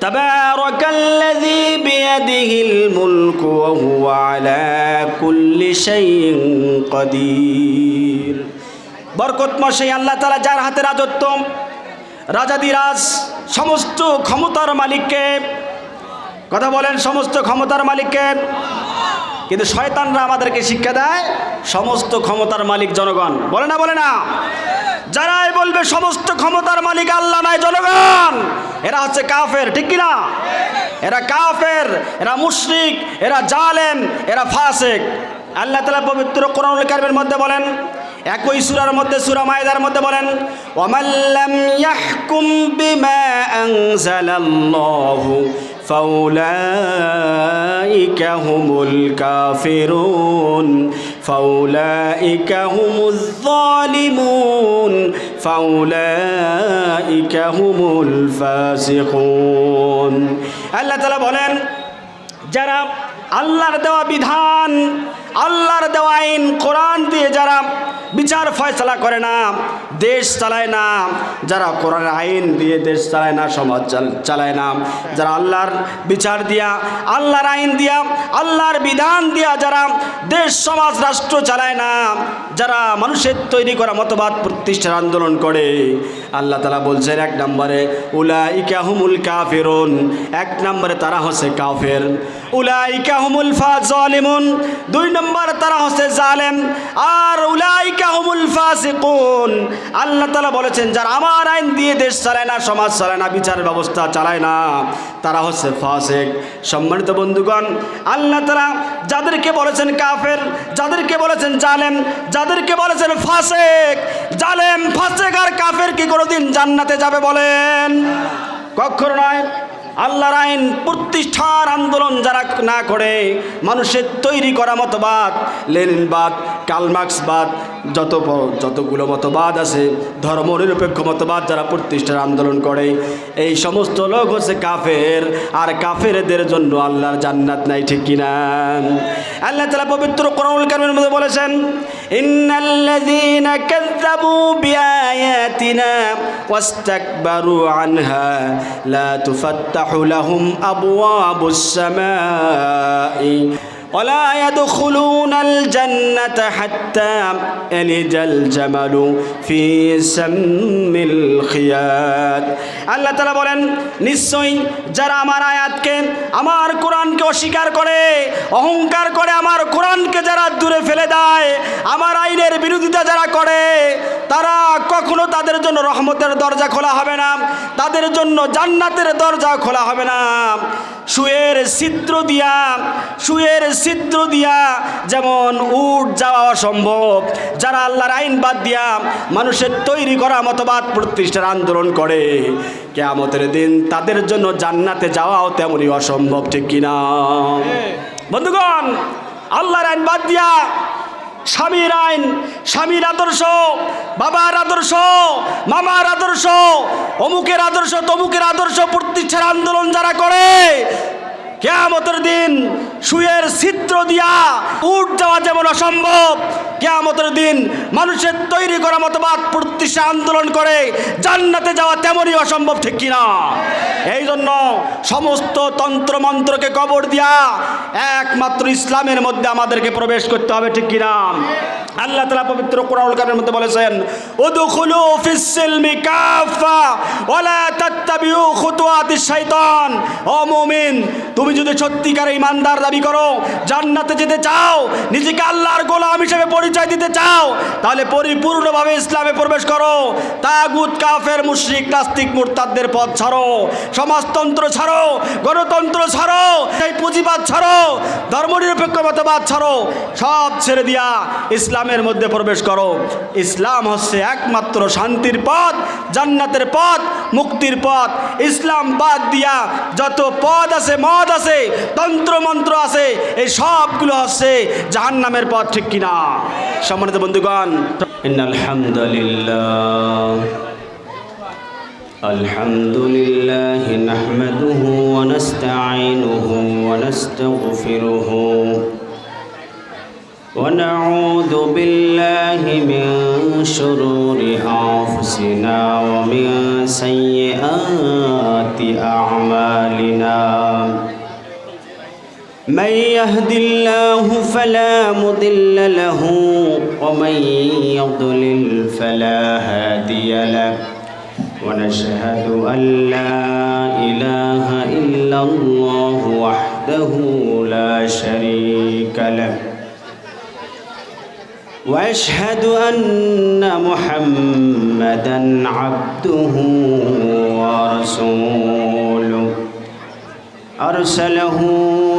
تبارك الذي بيده الملك وهو على كل شيء قدير বরকতময় সেই আল্লাহ তালা যার হাতে রাজত্ব রাজাদিরাজ সমস্ত ক্ষমতার মালিককে কথা বলেন সমস্ত ক্ষমতার মালিককে কিন্তু শয়তানরা আমাদেরকে শিক্ষা দেয় সমস্ত ক্ষমতার মালিক জনগণ। বলে না বলে না? যারাই বলবে সমস্ত ক্ষমতার মালিক আল্লাহ নয়, জনগণ। এরা হচ্ছে কাফের, ঠিক কিনা? এরা কাফের, এরা মুশরিক, এরা জালেম, এরা ফাসেক। আল্লাহ তালা পবিত্র কোরআনুল কারিমের মধ্যে বলেন, একই সুরার মধ্যে সুরা মায়দার মধ্যে বলেন ওয়ামাল্লাম ইয়াহকুম বিমা আনজালাল্লাহু فأولئك هم الكافرون فأولئك هم الظالمون فأولئك هم الفاسقون আল্লাহ তালা বলেন যারা আল্লাহর দেওয়া বিধান আল্লাহর দেওয়া আইন কোরআন দিয়ে যারা বিচার ফয়সলা করে না, দেশ চালায় না, যারা কোরআন আইন দিয়ে দেশ চালায় না, সমাজ চালায় না, যারা আল্লাহর বিচার দিয়া, আল্লাহর আইন দিয়া, আল্লাহর বিধান দিয়া যারা দেশ, সমাজ, রাষ্ট্র চালায় না, যারা মানুষের তৈরি করা মতবাদ প্রতিষ্ঠার আন্দোলন করে, আল্লাহ তালা বলছেন এক নম্বরে উলা ইকাহুমুল কাফেরুন, এক নম্বরে তারা হচ্ছে কাফের উলা ইকাহুমুল ফাজলিমুন, দুই নম্বর তারা হচ্ছে জালেম, আর উলাইকা আল্লাহ তাআলা বলেছেন, যারা আমার আইন দিয়ে দেশ চালায় না, সমাজ চালায় না বিচার ব্যবস্থা চালায় না, তারা হচ্ছে ফাসিক। সম্মানিত বন্ধুগণ, আল্লাহ তাআলা যাদেরকে বলেছেন কাফের, যাদেরকে বলেছেন জালেম, যাদেরকে বলেছেন ফাসেক, জালেম, ফাসেক আর কাফের কি কোনোদিন জান্নাতে যাবে বলেন? কখনো নয়, আল্লাহর আইন প্রতিষ্ঠার আন্দোলন যারা না করে, মানুষের তৈরি করা মতবাদ, লেনিনবাদ কালমার্ক্সবাদ যত যতগুলো মতবাদ আছে, ধর্মনিরপেক্ষ মতবাদ যারা প্রতিষ্ঠার আন্দোলন করে, এই সমস্ত লোক হচ্ছে কাফের, আর কাফেরদের জন্য আল্লাহর জান্নাত নাই, ঠিক কিনা? আল্লাহ তালা পবিত্র কোরআনুল কারিমের মধ্যে বলেছেন, ইন্নাল্লাযীনা আনহা, লা ولا يدخلون الجنة حتى يلج الجمل في سم الخياط আল্লাহ তালা বলেন নিশ্চয়ই যারা আমার আয়াতকে আমার কোরআনকে অস্বীকার করে, অহংকার করে আমার কোরআনকে যারা দূরে ফেলে দেয়, আমার আইনের বিরোধিতা যারা করে, তারা কখনো তাদের জন্য রহমতের দরজা খোলা হবে না, তাদের জন্য জান্নাতের দরজা খোলা হবে না। শুয়ের ছিদ্র দিয়া শুয়ের ছিদ্র দিয়া যেমন উঠ যাওয়া অসম্ভব, যারা আল্লাহর আইন বাদ দিয়া মানুষের তৈরি করা মতবাদ প্রতিষ্ঠার আন্দোলন করে। কেয়ামতের দিন তাদের জন্য জান্নাতে যাওয়াও তেমনই অসম্ভব, ঠিক কিনা? বন্ধুগণ, আল্লাহর আইন বাদ দিয়া স্বামীর আইন, স্বামীর আদর্শ, বাবার আদর্শ, মামার আদর্শ, অমুকের আদর্শ, তমুকের আদর্শ প্রতিষ্ঠার আন্দোলন যারা করে, কেয়ামতের দিন শুয়ের চিত্র দিয়া উঠ যাওয়া যেমন অসম্ভব। কেয়ামতের দিন মানুষের তৈরি করা মতবাদ প্রতিষ্ঠা আন্দোলন করে জান্নাতে যাওয়া তেমনই অসম্ভব, ঠিক কিনা এই জন্য সমস্ত তন্ত্র মন্ত্রকে কবর দিয়া একমাত্র ইসলামের মধ্যে আমাদেরকে প্রবেশ করতে হবে, ঠিক কিনা আল্লাহ তালা পবিত্র কোরআন কারের মধ্যে বলেছেন ও মুমিন, তুমি যদি সত্যিকার ইমানদার দাবি করো, জান্নাতে যেতে চাও, নিজেকে আল্লাহর গোলাম হিসেবে পরিচয় দিতে চাও, তাহলে পরিপূর্ণভাবে ইসলামে প্রবেশ করো। তাগুত, কাফের, মুশরিক, নাস্তিক, মুরতাদদের পথ ছাড়ো, সমাজতন্ত্র ছাড়ো, গণতন্ত্র ছাড়ো, সেই পুঁজিবাদ ছাড়ো, ধর্মনিরপেক্ষ মতবাদ ছাড়ো, সব ছেড়ে দিয়া ইসলামের মধ্যে প্রবেশ করো। ইসলাম হচ্ছে একমাত্র শান্তির পথ, জান্নাতের পথ, মুক্তির পথ। ইসলাম বাদ দিয়া যত পদ আছে, মদ আছে তন্ত্র মন্ত্র আছে এই সবগুলো হচ্ছে জাহান্নামের পথ ঠিক কিনা সম্মানিত বন্ধুগণ আলহামদুলিল্লাহ الحمد لله نحمده ونستعينه ونستغفره ونعوذ بالله من شرور أنفسنا ومن سيئات أعمالنا من يهد الله فلا مضل له ومن يضلل فلا هادي له. ونشهد أن لا إله إلا الله وحده لا شريك له. وأشهد أن محمدا عبده ورسوله. أرسله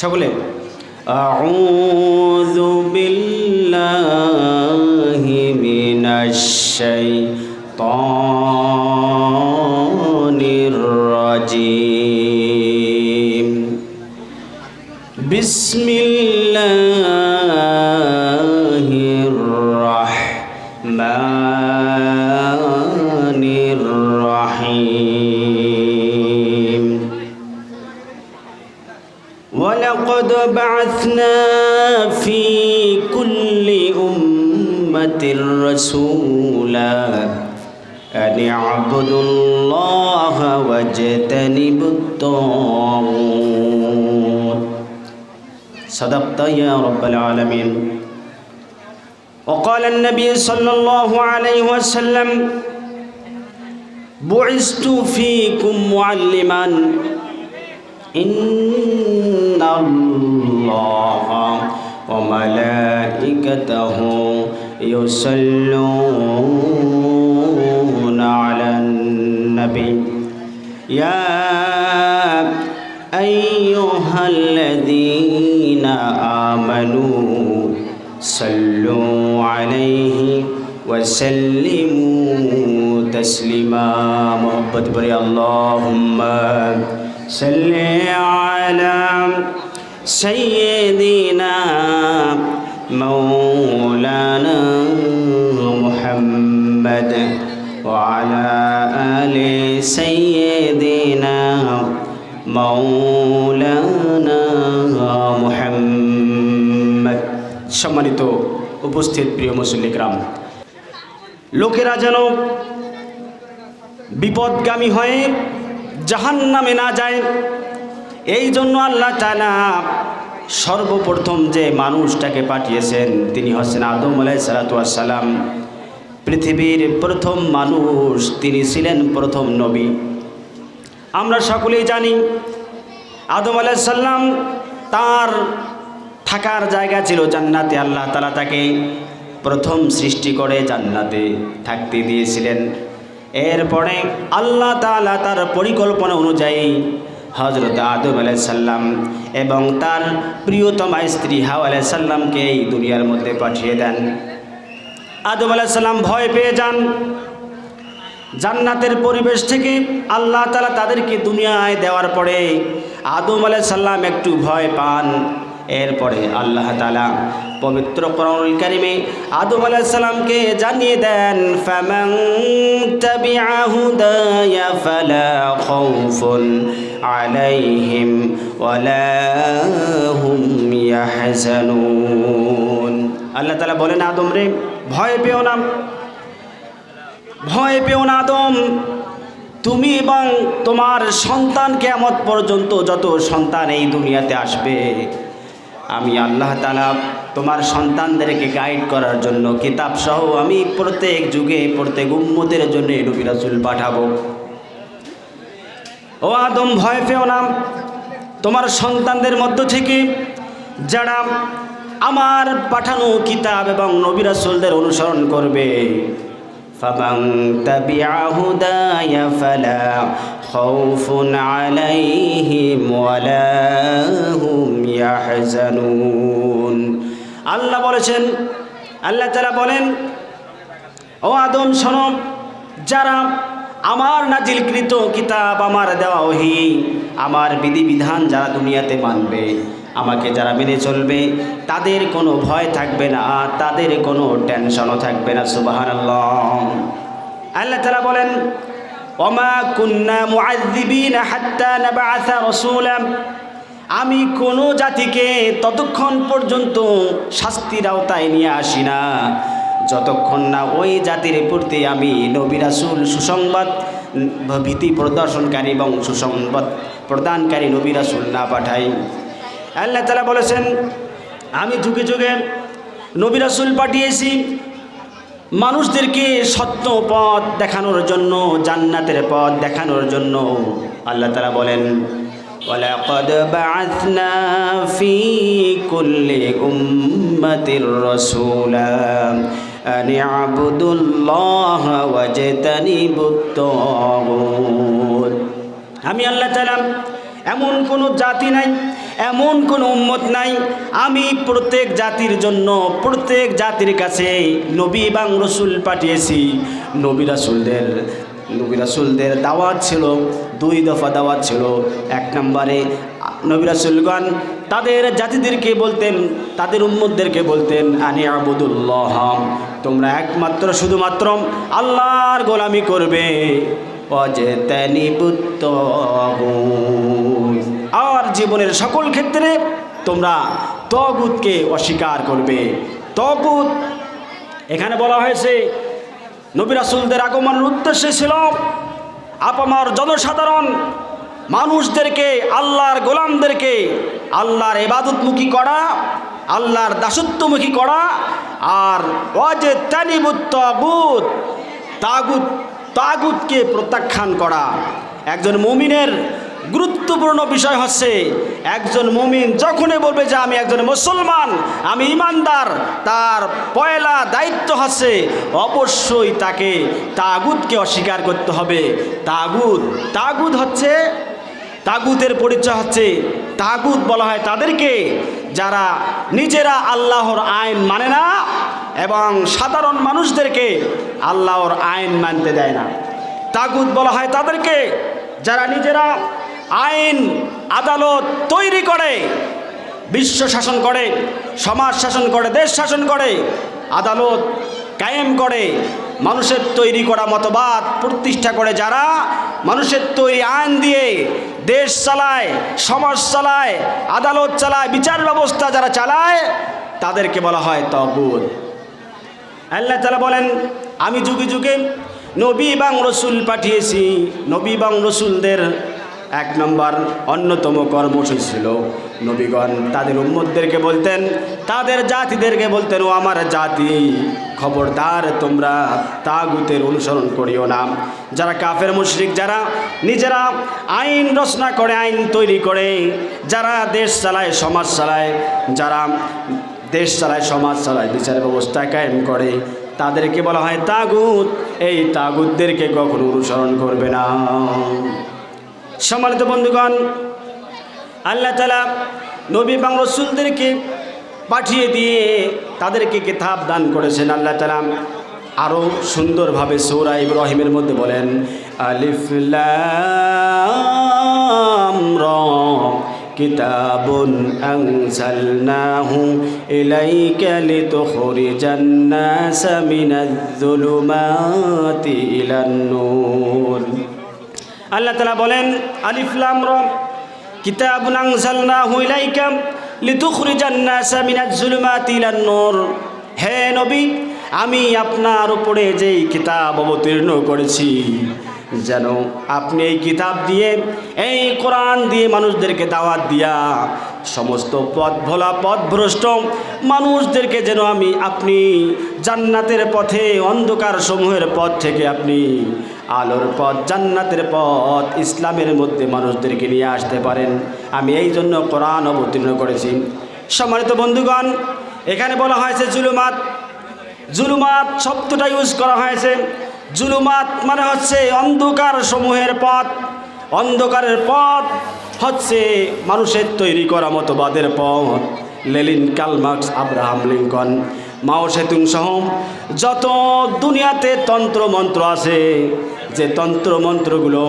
সকলে أعوذ بالله من الشيطان النبي صلى الله عليه وسلم بعثت فيكم معلما إن الله وملائكته يصلون على النبي. يا أيها الذين آمنوا صلوا عليه وسلموا تسليما محبت بري اللهم صل على سيدنا مولانا محمد وعلى آل سيدنا مولانا محمد সম্মানিত উপস্থিত প্রিয় মুসল্লিকরাম লোকেরা যেন বিপদগামী হয়ে জাহান নামে না যায়, এই জন্য আল্লাহ তালা সর্বপ্রথম যে মানুষটাকে পাঠিয়েছেন, তিনি হচ্ছেন আদম আলাই সালাতাম পৃথিবীর প্রথম মানুষ, তিনি ছিলেন প্রথম নবী। আমরা সকলেই জানি, আদম আলাই সাল্লাম তার থাকার জায়গা ছিল জান্নাতে। আল্লাহ তালা তাকে প্রথম সৃষ্টি করে জান্নাতে থাকতে দিয়েছিলেন। এরপরে আল্লাহ তালা তার পরিকল্পনা অনুযায়ী হজরত আদম সাল্লাম এবং তার প্রিয়তমা স্ত্রী হাও সাল্লামকে এই দুনিয়ার মধ্যে পাঠিয়ে দেন। আদম সাল্লাম ভয় পেয়ে যান। জান্নাতের পরিবেশ থেকে আল্লাহ তালা তাদেরকে দুনিয়ায় দেওয়ার পরে আদম সাল্লাম একটু ভয় পান। এরপরে আল্লাহ তালা পবিত্র করণুল কারিমে আদম আলাইসাল্লামকে জানিয়ে দেন খাউফুন আলাইহিম ওয়ালা হুম আল্লাহ তালা বলেন, আদম রে, ভয় পেও না। ভয় পেও না আদম। তুমি এবং তোমার সন্তান কেমত পর্যন্ত যত সন্তান এই দুনিয়াতে আসবে আমি আল্লাহ তালা তোমার সন্তানদেরকে গাইড করার জন্য কিতাব সহ আমি প্রত্যেক যুগে, প্রত্যেক উম্মতের জন্য নবী রাসূল পাঠাবো। ও আদম, ভয় পেও না। তোমার সন্তানদের মধ্য থেকে যারা আমার পাঠানো কিতাব এবং নবী রাসূলদের অনুসরণ করবে فمن تبع هداي فلا خوف عليهم ولا هم يحزنون আল্লাহ বলেছেন আল্লাহ তারা বলেন ও আদম শোনো যারা আমার নাজিলকৃত কিতাব আমার দেওয়া ওহি আমার বিধিবিধান যারা দুনিয়াতে মানবে আমাকে যারা মেনে চলবে, তাদের কোনো ভয় থাকবে না, আর তাদের কোনো টেনশনও থাকবে না সুবাহান আল্লাহ তালা বলেন, ওমা কুন্না আমি কোনো জাতিকে ততক্ষণ পর্যন্ত শাস্তির আওতায় নিয়ে আসি না। যতক্ষণ না ওই জাতির প্রতি আমি নবী রাসূল সুসংবাদ, ভীতি প্রদর্শনকারী এবং সুসংবাদ প্রদানকারী নবী রাসূল না পাঠাই। আল্লাহ তালা বলেছেন আমি যুগে যুগে নবী রাসূল পাঠিয়েছি মানুষদেরকে সত্য পথ দেখানোর জন্য জান্নাতের পথ দেখানোর জন্য আল্লাহ তালা বলেন ولقد بعثنا في كل أمة رسولا أن اعبدوا الله واجتنبوا الطاغوت আমি আল্লাহ তালা এমন কোনো জাতি নাই এমন কোনো উম্মত নাই। আমি প্রত্যেক জাতির জন্য, প্রত্যেক জাতির কাছে নবী এবং রসুল পাঠিয়েছি। নবী রাসুলদের নবী রাসুলদের দাওয়াত ছিল, দুই দফা দাওয়াত ছিল। এক নম্বরে নবী রাসুলগণ তাদের জাতিদেরকে বলতেন, তাদের উম্মতদেরকে বলতেন, আনি আবুদুল্লাহ, তোমরা একমাত্র, শুধুমাত্র আল্লাহর গোলামি করবে। অজেতানিবুত্তগুত। আর জীবনের সকল ক্ষেত্রে তোমরা তগুতকে অস্বীকার করবে। তগুত, এখানে বলা হয়েছে, নবী রাসুলদের আগমনের উদ্দেশ্য ছিল আপামার জনসাধারণ মানুষদেরকে, আল্লাহর গোলামদেরকে, আল্লাহর এবাদতমুখী করা, আল্লাহর দাসত্বমুখী করা, আর অজে তানিবুত তাগুত তাগুত, তাগুতকে প্রত্যাখ্যান করা। একজন মুমিনের গুরুত্বপূর্ণ বিষয় হচ্ছে, একজন মুমিন যখনই বলবে যে আমি একজন মুসলমান, আমি ইমানদার, তার পয়লা দায়িত্ব হচ্ছে অবশ্যই তাকে তাগুদকে অস্বীকার করতে হবে। তাগুদ তাগুদ হচ্ছে, তাগুতের পরিচয় হচ্ছে তাগুদ বলা হয় তাদেরকে যারা নিজেরা আল্লাহর আইন মানে না এবং সাধারণ মানুষদেরকে আল্লাহর আইন মানতে দেয় না। তাগুদ বলা হয় তাদেরকে যারা নিজেরা আইন, আদালত তৈরি করে, বিশ্ব শাসন করে, সমাজ শাসন করে, দেশ শাসন করে, আদালত কায়েম করে, মানুষের তৈরি করা মতবাদ প্রতিষ্ঠা করে যারা, মানুষের তৈরি আইন দিয়ে দেশ চালায়, সমাজ চালায়, আদালত চালায়, বিচার ব্যবস্থা যারা চালায়, তাদেরকে বলা হয় তগুদ আল্লাহ তালা বলেন, আমি যুগে যুগে নবী এবং রসুল পাঠিয়েছি, নবী এবং রসুলদের এক নম্বর অন্যতম কর্মসূচি ছিল। নবীগণ তাদের উম্মতদেরকে বলতেন, তাদের জাতিদেরকে বলতেন, ও আমার জাতি, খবরদার তোমরা তাগুতের অনুসরণ করিও না। যারা কাফের, মুশরিক, যারা নিজেরা আইন রচনা করে, আইন তৈরি করে, যারা দেশ চালায়, সমাজ চালায়, যারা দেশ চালায়, সমাজ চালায় বিচার ব্যবস্থা কায়েম করে, তাদেরকে বলা হয় তাগুত। এই তাগুতদেরকে কখনো অনুসরণ করবে না। সম্মানিত বন্ধুগণ, আল্লাহ তালা নবী বাং রসুলদেরকে পাঠিয়ে দিয়ে তাদেরকে কেতাব দান করেছেন। আল্লাহ তালা আরও সুন্দরভাবে সৌরা ইব্রাহিমের মধ্যে বলেন আলিফলাম কিতাবুন আনজালনাহু ইলাইকা লিতুখরিজান মিনাজ জুলুমাতি ইলান নূর আল্লাহ তালা বলেন আলিফলাম রব, কিতাবুন আনজালনাহু ইলাইকা লিতুখরিজান নাসা মিনাজ জুলুমাতি ইলান নূর। হে নবী, আমি আপনার উপরে যেই কিতাব অবতীর্ণ করেছি, যেন আপনি এই কিতাব দিয়ে, এই কোরআন দিয়ে মানুষদেরকে দাওয়াত দিয়া সমস্ত পথ ভোলা পথ ভ্রষ্ট মানুষদেরকে যেন আমি আপনি জান্নাতের পথে অন্ধকার সমূহের পথ থেকে আপনি আলোর পথ, জান্নাতের পথ, ইসলামের মধ্যে মানুষদেরকে নিয়ে আসতে পারেন। আমি এই জন্য কোরআন অবতীর্ণ করেছি। সম্মানিত বন্ধুগণ, এখানে বলা হয়েছে জুলুমাত। জুলুমাত শব্দটা ইউজ করা হয়েছে। জুলুমাত মানে হচ্ছে অন্ধকার সমূহের পথ। অন্ধকারের পথ হচ্ছে মানুষের তৈরি করা মতবাদের পথ। Lenin Karl Marx Abraham Lincoln, Mao Zedong সহ যত দুনিয়াতে তন্ত্র মন্ত্র আছে, যে তন্ত্র মন্ত্রগুলো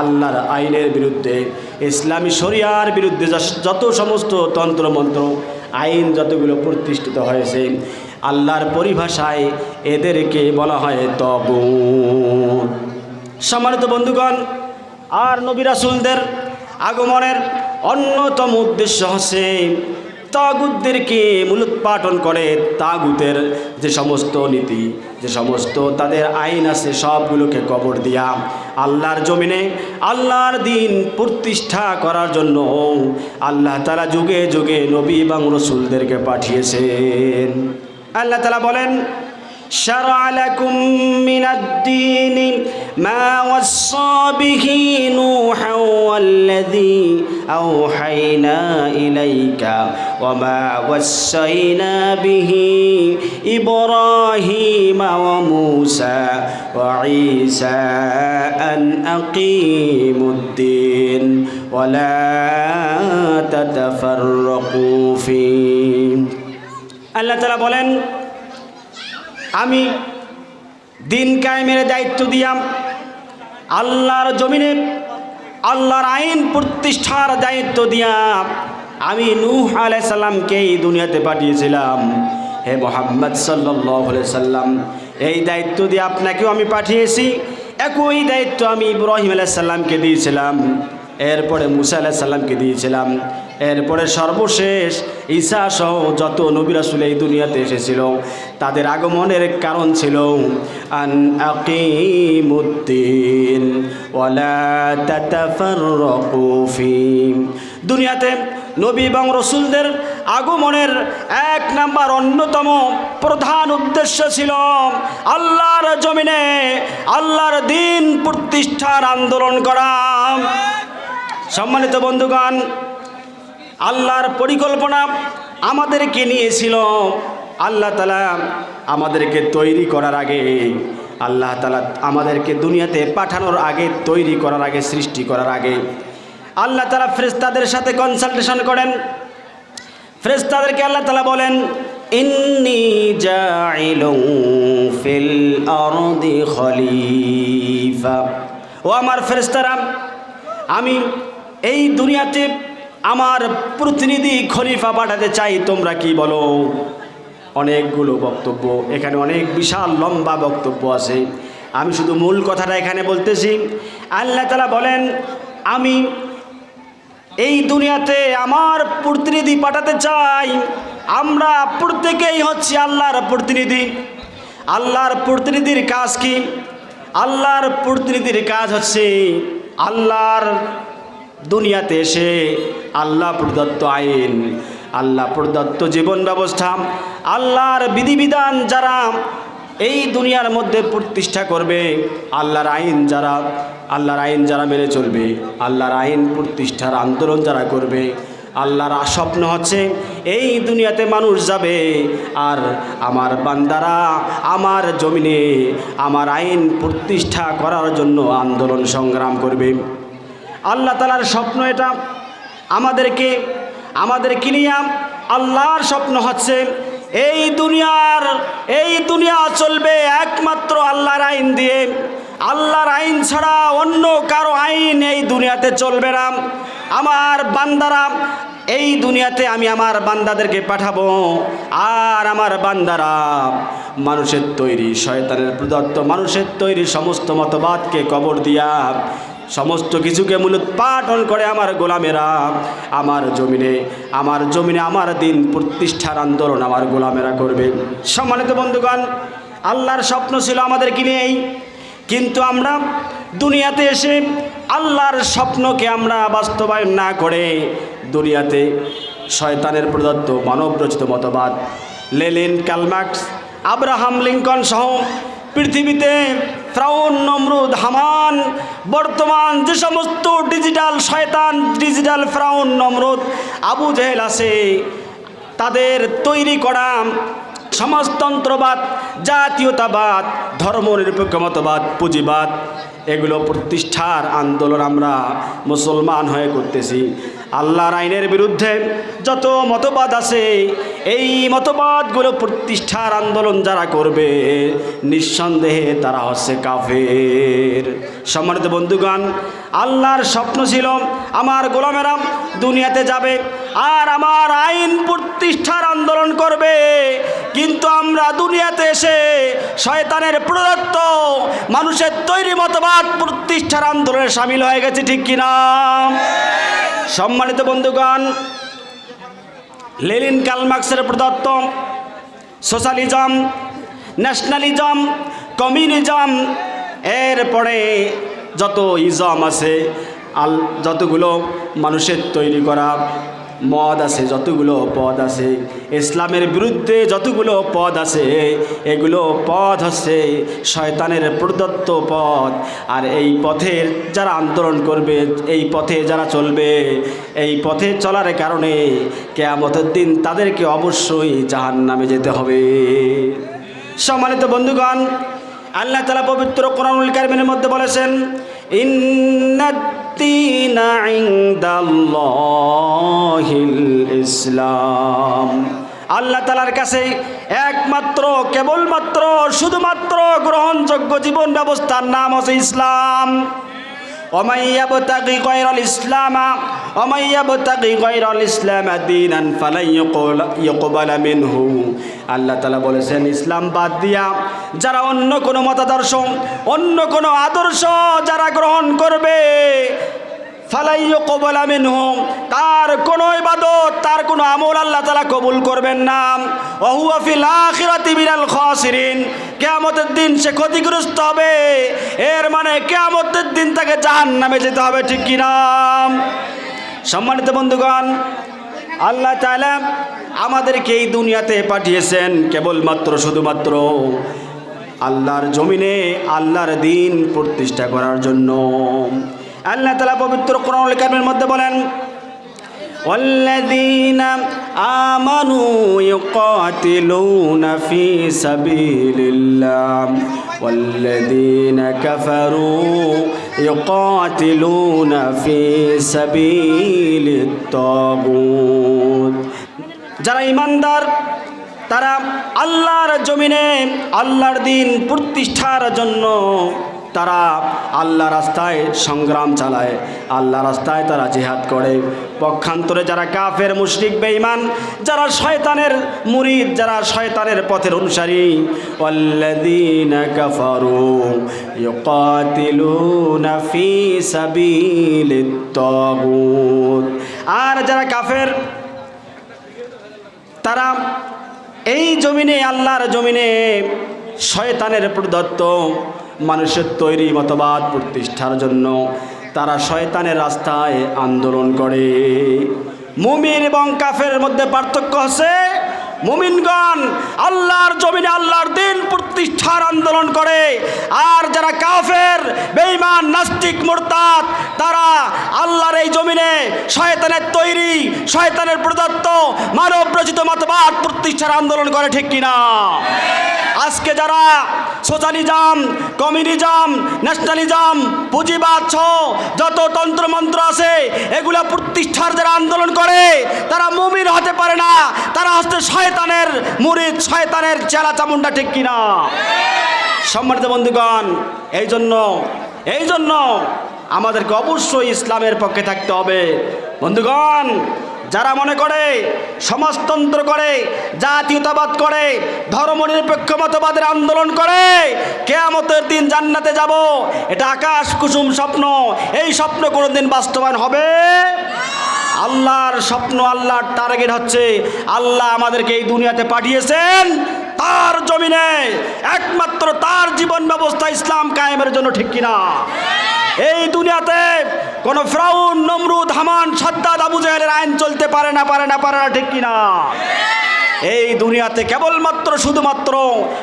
আল্লাহর আইনের বিরুদ্ধে, ইসলামী শরিয়ার বিরুদ্ধে যত সমস্ত তন্ত্র মন্ত্র আইন যতগুলো প্রতিষ্ঠিত হয়েছে, আল্লাহর পরিভাষায় এদেরকে বলা হয় তবু সম্মানিত বন্ধুগণ, আর নবী রাসূলদের আগমনের অন্যতম উদ্দেশ্য হচ্ছে তাগুতদেরকে মূলোৎপাটন করে তাগুতের যে সমস্ত নীতি, যে সমস্ত তাদের আইন আছে, সবগুলোকে কবর দিয়া আল্লাহর জমিনে, আল্লাহর দিন প্রতিষ্ঠা করার জন্য আল্লাহ তারা যুগে যুগে নবী এবং রসুলদেরকে পাঠিয়েছেন। আল্লাহ তালা বলেন شرع لكم من الدين ما وصى به نوحا والذي أوحينا إليك وما وصينا به إبراهيم وموسى وعيسى أن أقيموا الدين ولا تتفرقوا فيه আল্লাহ তালা বলেন আমি দিন কায়েমের দায়িত্ব দিয়াম। আল্লাহর জমিনে, আল্লাহর আইন প্রতিষ্ঠার দায়িত্ব দিয়া আমি নূহ আলাইসাল্লামকে এই দুনিয়াতে পাঠিয়েছিলাম। হে মোহাম্মদ সাল্লাহ সাল্লাম, এই দায়িত্ব দিয়ে আপনাকেও আমি পাঠিয়েছি। একই দায়িত্ব আমি ইব্রাহিম আলাইসাল্লামকে দিয়েছিলাম। এরপরে মুসা আলাইসাল্লামকে দিয়েছিলাম। এরপরে সর্বশেষ ঈসা সহ যত নবী রাসূল এই দুনিয়াতে এসেছিল, তাদের আগমনের কারণ ছিল আকিমুদ্দিন ওয়ালা দুনিয়াতে নবী এবং রসুলদের আগমনের এক নাম্বার অন্যতম প্রধান উদ্দেশ্য ছিল আল্লাহর জমিনে আল্লাহর দিন প্রতিষ্ঠার আন্দোলন করা। সম্মানিত বন্ধুগণ, আল্লাহর পরিকল্পনা আমাদেরকে নিয়েছিল। আল্লাহ তালা আমাদেরকে তৈরি করার আগে, আল্লাহ তালা আমাদেরকে দুনিয়াতে পাঠানোর আগে, তৈরি করার আগে, সৃষ্টি করার আগে, আল্লাহ তালা ফ্রেস্তাদের সাথে কনসালটেশন করেন। ফ্রেস্তাদেরকে আল্লাহ তালা বলেন, ইন্নি ফিল খলিফা। ও আমার ফেরেস্তারা আমি এই দুনিয়াতে আমার প্রতিনিধি খলিফা পাঠাতে চাই, তোমরা কি বলো? অনেকগুলো বক্তব্য, এখানে অনেক বিশাল লম্বা বক্তব্য আছে। আমি শুধু মূল কথাটা এখানে বলতেছি। আল্লাহ তালা বলেন, আমি এই দুনিয়াতে আমার প্রতিনিধি পাঠাতে চাই। আমরা প্রত্যেকেই হচ্ছে আল্লাহর প্রতিনিধি। আল্লাহর প্রতিনিধির কাজ কি? আল্লাহর প্রতিনিধির কাজ হচ্ছে আল্লাহর দুনিয়াতে এসে আল্লাহ প্রদত্ত আইন, আল্লাহ প্রদত্ত জীবন ব্যবস্থা, আল্লাহর বিধিবিধান যারা এই দুনিয়ার মধ্যে প্রতিষ্ঠা করবে, আল্লাহর আইন যারা, আল্লাহর আইন যারা মেনে চলবে, আল্লাহর আইন প্রতিষ্ঠার আন্দোলন যারা করবে, আল্লাহর স্বপ্ন হচ্ছে এই দুনিয়াতে মানুষ যাবে, আর আমার বান্দারা আমার জমিনে আমার আইন প্রতিষ্ঠা করার জন্য আন্দোলন সংগ্রাম করবে। আল্লাহ তালার স্বপ্ন এটা। আমাদেরকে আমাদের নিয়ে আল্লাহর স্বপ্ন হচ্ছে, এই দুনিয়ার, এই দুনিয়া চলবে একমাত্র আল্লাহর আইন দিয়ে। আল্লাহর আইন ছাড়া অন্য কারও আইন এই দুনিয়াতে চলবে না। আমার বান্দারা, এই দুনিয়াতে আমি আমার বান্দাদেরকে পাঠাবো। আর আমার বান্দারা, মানুষের তৈরি, শয়তানের প্রদত্ত মানুষের তৈরি সমস্ত মতবাদকে কবর দিয়া সমস্ত কিছুকে মূলত পাঠন করে আমার গোলামেরা, আমার জমিনে আমার জমিনে আমার দিন প্রতিষ্ঠার আন্দোলন আমার গোলামেরা করবে। সম্মানিত বন্ধুগণ, আল্লাহর স্বপ্ন ছিল আমাদেরকে নিয়েই? কিন্তু আমরা দুনিয়াতে এসে আল্লাহর স্বপ্নকে আমরা বাস্তবায়ন না করে দুনিয়াতে শয়তানের প্রদত্ত মানবরচিত মতবাদ। লেলিন কালমার্কস আব্রাহাম লিঙ্কন সহ পৃথিবীতে ফ্রাউন, নমরুদ, হামান, বর্তমান যে সমস্ত ডিজিটাল শয়তান, ডিজিটাল ফ্রাউন, নমরুদ, আবু জেহেল আছে, তাদের তৈরি করা সমাজতন্ত্রবাদ, জাতীয়তাবাদ, ধর্মনিরপেক্ষ মতবাদ, পুঁজিবাদ, এগুলো প্রতিষ্ঠার আন্দোলন আমরা মুসলমান হয়ে করতেছি। আল্লাহর আইনের বিরুদ্ধে যত মতবাদ আছে, এই মতবাদগুলো প্রতিষ্ঠার আন্দোলন যারা করবে, নিঃসন্দেহে তারা হচ্ছে কাফের। সম্মানিত বন্ধুগণ, আল্লাহর স্বপ্ন ছিল, আমার গোলামেরা দুনিয়াতে যাবে আর আমার আইন প্রতিষ্ঠার আন্দোলন করবে। কিন্তু আমরা দুনিয়াতে এসে শয়তানের প্রদত্ত মানুষের তৈরি মতবাদ প্রতিষ্ঠার আন্দোলনে সামিল হয়ে গেছে, ঠিক কিনা? সম্মানিত বন্ধুগণ, লেলিন কালমার্ক্সের প্রদত্ত সোশ্যালিজম, ন্যাশনালিজম, কমিউনিজম এরপরে যত ইজম আছে, আল যতগুলো মানুষের তৈরি করা মদ আছে, যতগুলো পদ আছে, ইসলামের বিরুদ্ধে যতগুলো পদ আছে, এগুলো পদ হচ্ছে শয়তানের প্রদত্ত পথ আর এই পথের যারা আন্দোলন করবে, এই পথে যারা চলবে, এই পথে চলার কারণে কেয়ামতের দিন তাদেরকে অবশ্যই জাহান নামে যেতে হবে। সম্মানিত বন্ধুগণ, আল্লাহ তালা পবিত্র কোরআনুল কারিমের মধ্যে বলেছেন ইসলাম। আল্লাহ তালার কাছে একমাত্র কেবলমাত্র শুধুমাত্র গ্রহণযোগ্য জীবন ব্যবস্থার নাম হচ্ছে ইসলাম। ومن يبتغي غير الإسلام ومن يبتغي غير الإسلام دينا فلن يقبل يقبل منه আল্লাহ তালা বলেছেন ইসলাম বাদ দিয়া যারা অন্য কোনো মতাদর্শ অন্য কোনো আদর্শ যারা গ্রহণ করবে ফালাইয় কবল আমিন হোম তার কোনো ইবাদত, তার কোনো আমল আল্লাহ তালা কবুল করবেন না। অহুয়াফিল আখিরাতি বিনাল খাসিরিন, কেয়ামতের দিন সে ক্ষতিগ্রস্ত হবে। এর মানে কেয়ামতের দিন তাকে জাহান নামে যেতে হবে, ঠিক কিনা সম্মানিত বন্ধুগণ, আল্লাহ তাআলা আমাদেরকে এই দুনিয়াতে পাঠিয়েছেন কেবলমাত্র, শুধুমাত্র আল্লাহর জমিনে, আল্লাহর দিন প্রতিষ্ঠা করার জন্য। আল্লাহ তালা পবিত্র কোরআন কারিমের মধ্যে বলেন والذين آمنوا يقاتلون في سبيل الله والذين كفروا يقاتلون في سبيل الطاغوت যারা ইমানদার তারা আল্লাহর জমিনে আল্লাহর দিন প্রতিষ্ঠার জন্য তারা আল্লাহ রাস্তায় সংগ্রাম চালায়, আল্লাহ রাস্তায় তারা জেহাদ করে। পক্ষান্তরে যারা কাফের, মুশরিক, বেঈমান, যারা শয়তানের মুরিদ, যারা শয়তানের পথের অনুসারী, ওয়াল্লাযীনা কাফারু ইউকাতিলুনা ফি সাবিলিত তাগুত। আর যারা কাফের, তারা এই জমিনে, আল্লাহর জমিনে শয়তানের প্রদত্ত মানুষের তৈরি মতবাদ প্রতিষ্ঠার জন্য তারা শয়তানের রাস্তায় আন্দোলন করে। মুমিন এবং কাফের মধ্যে পার্থক্য আছে মুমিনগণ আল্লাহর জমিনে আল্লাহর দিন প্রতিষ্ঠার আন্দোলন করে, আর যারা কাফের, বেঈমান, নাস্তিক, মোরতাদ, তারা আল্লাহর এই জমিনে শয়তানের তৈরি, শয়তানের প্রদত্ত মানব রচিত মতবাদ প্রতিষ্ঠার আন্দোলন করে, ঠিক কিনা? আজকে যারা সোশ্যালিজম কমিউনিজম ন্যাশনালিজম পুঁজিবাদ ছ যত তন্ত্রমন্ত্র আছে, এগুলো প্রতিষ্ঠার যারা আন্দোলন করে, তারা মুমিন হতে পারে না। তারা হচ্ছে শয়তানের মুরিদ, শয়তানের চেলা চামুন্ডা, ঠিক কিনা? সম্মানিত বন্ধুগণ এই জন্য এই জন্য আমাদেরকে অবশ্যই ইসলামের পক্ষে থাকতে হবে। বন্ধুগণ যারা মনে করে, সমাজতন্ত্র করে, জাতীয়তাবাদ করে, ধর্মনিরপেক্ষ মতবাদের আন্দোলন করে, কেয়ামতের দিন জান্নাতে যাব। এটা আকাশ কুসুম স্বপ্ন। এই স্বপ্ন কোনোদিন বাস্তবায়ন হবে? আল্লাহর স্বপ্ন, আল্লাহর টার্গেট হচ্ছে, আল্লাহ আমাদেরকে এই দুনিয়াতে পাঠিয়েছেন, তার জমিনে একমাত্র তার জীবন ব্যবস্থা ইসলাম কায়েমের জন্য ঠিক কিনা? এই দুনিয়াতে কোনো ফ্রাউন, নমরুদ, হামান, সাদ্দাদ, আবু জাহেলের আইন চলতে পারে না পারে না পারে না, ঠিক কিনা? এই দুনিয়াতে কেবলমাত্র, শুধুমাত্র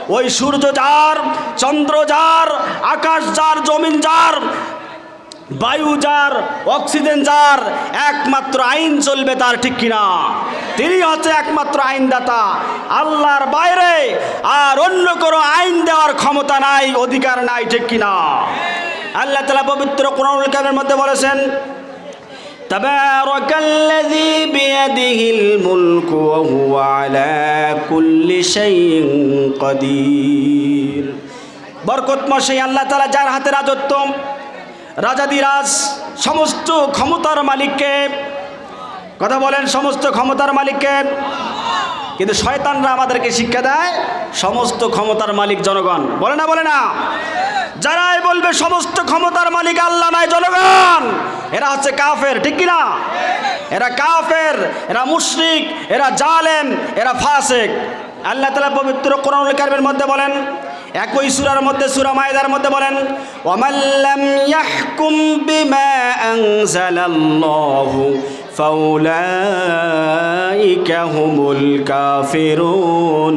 ওই সূর্য যার, চন্দ্র যার, আকাশ যার, জমিন যার, বায়ু যার, অক্সিজেন যার, একমাত্র আইন চলবে তার, ঠিক কিনা? তিনি হচ্ছে একমাত্র আইনদাতা। আল্লাহর বাইরে আর অন্য কোনো আইন দেওয়ার ক্ষমতা নাই, অধিকার নাই, ঠিক কিনা? আল্লাহ তালা পবিত্র কোরআনুল কারিমের মধ্যে বলেছেন تبارك الذي بيده الملك وهو على كل شيء قدير বরকতময় সেই আল্লাহ তালা যার হাতে রাজত্ব রাজাদিরাজ সমস্ত ক্ষমতার মালিককে কথা বলেন সমস্ত ক্ষমতার মালিককে কিন্তু শয়তানরা আমাদেরকে শিক্ষা দেয় সমস্ত ক্ষমতার মালিক জনগণ। বলে না বলে না? যারাই বলবে সমস্ত ক্ষমতার মালিক আল্লাহ নাই জনগণ। এরা হচ্ছে কাফের, ঠিক কিনা? এরা কাফের, এরা মুশরিক, এরা জালেম, এরা ফাসেক। আল্লাহ তালা পবিত্র কোরআন কারিমের মধ্যে বলেন একই সূরার মধ্যে সূরা মায়েদার মধ্যে বলেন ومن لم يحكم بما أنزل الله فأولئك هم الكافرون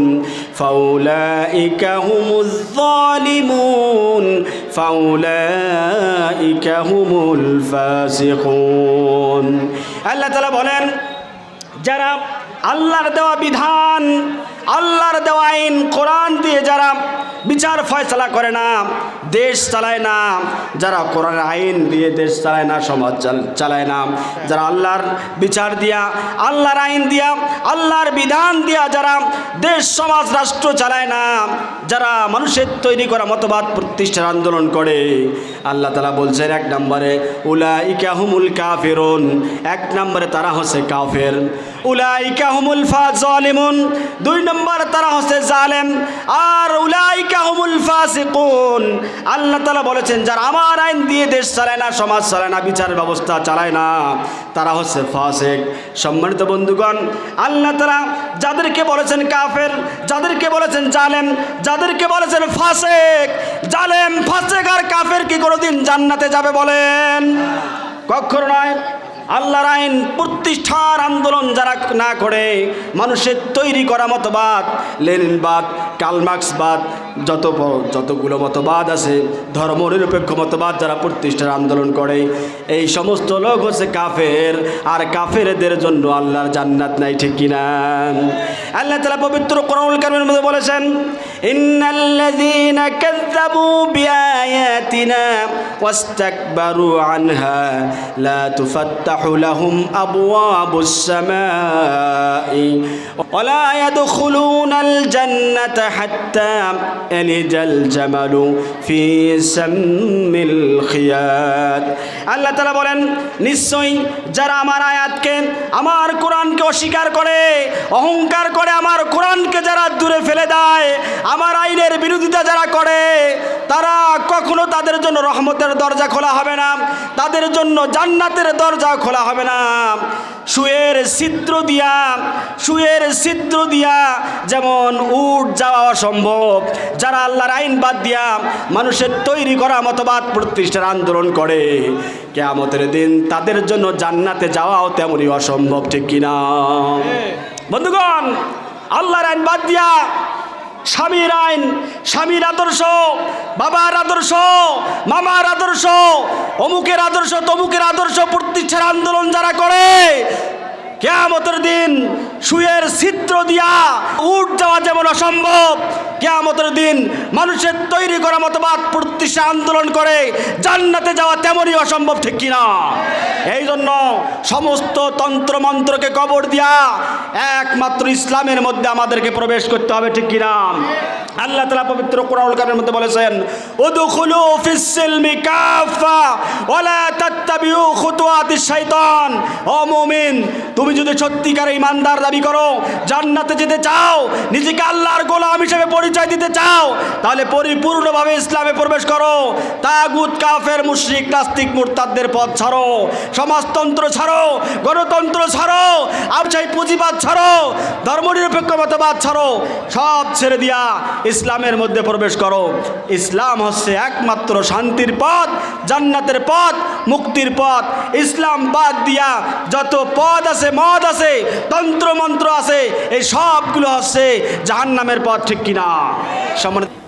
فأولئك هم الظالمون فأولئك هم الفاسقون আল্লাহ তালা বলেন যারা আল্লাহর দেওয়া বিধান আল্লাহর দেওয়া আইন, কোরআন দিয়ে যারা বিচার ফয়সলা করে না, দেশ চালায় না, যারা কোরআন আইন দিয়ে দেশ চালায় না, সমাজ চালায় না, যারা আল্লাহর বিচার দিয়া, আল্লাহর আইন দিয়া, আল্লাহর বিধান দিয়া যারা দেশ, সমাজ, রাষ্ট্র চালায় না, যারা মানুষের তৈরি করা মতবাদ প্রতিষ্ঠার আন্দোলন করে, আল্লাহ তালা বলছেন এক নম্বরে উলা ইকাহুমুল কাফেরুন। এক নম্বরে তারা হচ্ছে কাফের। উলা ইকাহুমুল ফাজলিমুন দুই নম্বর তারা হচ্ছে জালেম। আর উলা ইকাহুমুল ফাসিকুন। আল্লাহ তালা বলেছেন, যারা আমার আইন দিয়ে দেশ চালায় না, সমাজ চালায় না, বিচার ব্যবস্থা চালায় না, তারা হচ্ছে ফাসেক। সম্মানিত বন্ধুগণ, আল্লাহ তালা যাদেরকে বলেছেন কাফের, যাদেরকে বলেছেন জালেম, যাদেরকে বলেছেন ফাসেক, জালেম, ফাসেক আর কাফের কি কোনোদিন জান্নাতে যাবে বলেন? কখনো নয়। আল্লাহর আইন প্রতিষ্ঠার আন্দোলন যারা না করে মানুষের তৈরি করা মতবাদ লেনিনবাদ কালমার্ক্সবাদ যত যতগুলো মতবাদ আছে ধর্মনিরপেক্ষ মতবাদ যারা প্রতিষ্ঠার আন্দোলন করে, এই সমস্ত লোক হচ্ছে কাফের, আর কাফেরদের জন্য আল্লাহর জান্নাত নাই, ঠিক কিনা আল্লাহ তালা পবিত্র কোরআনুল কারিমের মধ্যে বলেছেন, ইন্নাল্লাযীনা লা হাত্তা ইয়ালিজাল الجمل في سم الخياط. আল্লাহ তাআলা বলেন, নিশ্চয়ই যারা আমার আয়াতকে, আমার কোরআনকে অস্বীকার করে, অহংকার করে আমার কোরআনকে যারা দূরে ফেলে দেয়। আমার আইনের বিরোধিতা যারা করে, তারা কখনো তাদের জন্য রহমতের দরজা খোলা হবে না। তাদের জন্য জান্নাতের দরজা খোলা হবে না। সুয়ের ছিদ্র দিয়া, সুয়ের ছিদ্র দিয়া যেমন উঠ যাওয়া অসম্ভব, যারা আল্লাহর আইন বাদ দিয়া মানুষের তৈরি করা মতবাদ প্রতিষ্ঠার আন্দোলন করে, কেয়ামতের দিন তাদের জন্য জান্নাতে যাওয়াও তেমনই অসম্ভব, ঠিক কিনা? বন্ধুগণ আল্লাহর আইন বাদ দিয়া স্বামীর আইন, স্বামীর আদর্শ, বাবার আদর্শ, মামার আদর্শ, অমুকের আদর্শ, তমুকের আদর্শ প্রতিষ্ঠার আন্দোলন যারা করে কেয়ামতের দিন সুয়ের চিত্র দিয়া উঠ যাওয়া যেমন অসম্ভব, কেয়ামতের দিন মানুষের তৈরি করা মতবাদ প্রতিষ্ঠা আন্দোলন করে জান্নাতে যাওয়া তেমনই অসম্ভব, ঠিক কিনা? এই জন্য সমস্ত তন্ত্র মন্ত্রকে কবর দিয়া একমাত্র ইসলামের মধ্যে আমাদেরকে প্রবেশ করতে হবে, ঠিক কিনা? আল্লাহ তালা পবিত্র কোরআনুল কারিমের মধ্যে বলেছেন, উদখুলু ফিস সিলমি কাফা ওয়ালা তাত্তাবিউ খুতুওয়াতিশ শাইতান। ও মুমিন, তুমি যদি সত্যিকার ইমানদার দাবি করো, জান্নাতে যেতে চাও, নিজেকে আল্লাহর গোলাম হিসেবে পরিচয় দিতে চাও, তাহলে পরিপূর্ণভাবে ইসলামে প্রবেশ করো। তাগুত, কাফের, মুশরিক, নাস্তিক, মুরতাদদের পথ ছাড়ো। সমাজতন্ত্র ছাড়ো, গণতন্ত্র ছাড়ো আবসাই পুঁজিবাদ ছাড়ো, ধর্মনিরপেক্ষ মতবাদ ছাড়ো, সব ছেড়ে দিয়া ইসলামের মধ্যে প্রবেশ করো। ইসলাম হচ্ছে একমাত্র শান্তির পথ, জান্নাতের পথ, মুক্তির পথ। ইসলাম বাদ দিয়া যত পদ আছে মদ আছে, তন্ত্রমন্ত্র আছে, এই সবগুলো হচ্ছে জাহান্নামের পথ, ঠিক কিনা? সম্মানিত